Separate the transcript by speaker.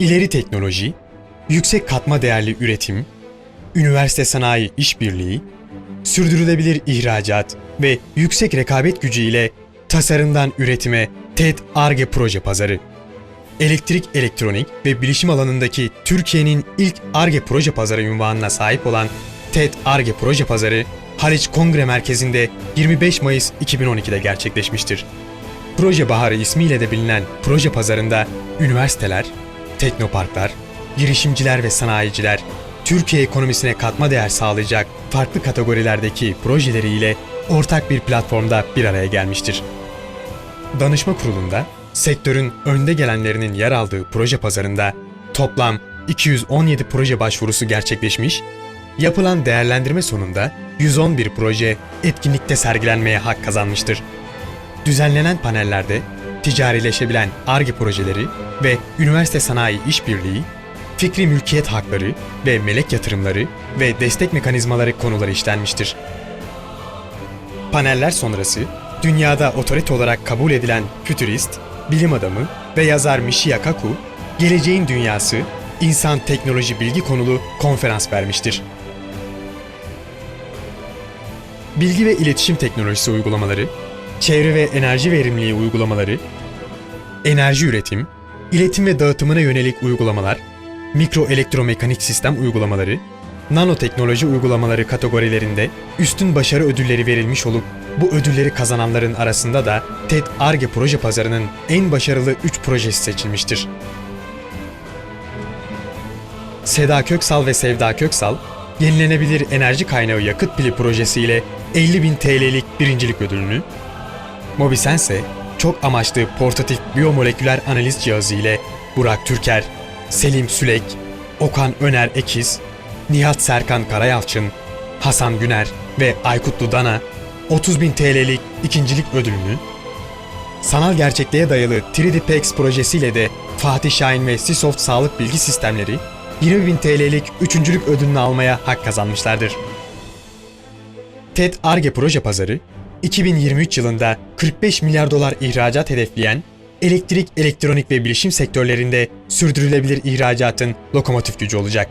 Speaker 1: İleri teknoloji, yüksek katma değerli üretim, üniversite sanayi işbirliği, sürdürülebilir ihracat ve yüksek rekabet gücü ile tasarımdan üretime TED ARGE proje pazarı. Elektrik, elektronik ve bilişim alanındaki Türkiye'nin ilk ARGE proje pazarı unvanına sahip olan TED ARGE proje pazarı, Haliç Kongre Merkezi'nde 25 Mayıs 2012'de gerçekleşmiştir. Proje Baharı ismiyle de bilinen proje pazarında üniversiteler, teknoparklar, girişimciler ve sanayiciler Türkiye ekonomisine katma değer sağlayacak farklı kategorilerdeki projeleriyle ortak bir platformda bir araya gelmiştir. Danışma kurulunda sektörün önde gelenlerinin yer aldığı proje pazarında toplam 217 proje başvurusu gerçekleşmiş, yapılan değerlendirme sonunda 111 proje etkinlikte sergilenmeye hak kazanmıştır. Düzenlenen panellerde ticarileşebilen ARGE projeleri ve üniversite sanayi işbirliği, fikri mülkiyet hakları ve melek yatırımları ve destek mekanizmaları konuları işlenmiştir. Paneller sonrası dünyada otorite olarak kabul edilen fütürist, bilim adamı ve yazar Michio Kaku, Geleceğin Dünyası, İnsan Teknoloji Bilgi konulu konferans vermiştir. Bilgi ve iletişim teknolojisi uygulamaları, çevre ve enerji verimliliği uygulamaları, enerji üretim, iletim ve dağıtımına yönelik uygulamalar, mikro elektromekanik sistem uygulamaları, nanoteknoloji uygulamaları kategorilerinde üstün başarı ödülleri verilmiş olup bu ödülleri kazananların arasında da TED ARGE proje pazarının en başarılı 3 projesi seçilmiştir. Seda Köksal ve Sevda Köksal, yenilenebilir enerji kaynağı yakıt pili projesiyle 50.000 TL'lik birincilik ödülünü, Mobisense, çok amaçlı portatif biyomoleküler analiz cihazı ile Burak Türker, Selim Sülek, Okan Öner Ekiz, Nihat Serkan Karayalçın, Hasan Güner ve Aykut Dudana 30.000 TL'lik ikincilik ödülünü, sanal gerçekliğe dayalı 3D PEX projesiyle de Fatih Şahin ve Sisoft Sağlık Bilgi Sistemleri 20.000 TL'lik üçüncülük ödülünü almaya hak kazanmışlardır. TED ARGE proje pazarı, 2023 yılında 45 milyar dolar ihracat hedefleyen elektrik, elektronik ve bilişim sektörlerinde sürdürülebilir ihracatın lokomotif gücü olacak.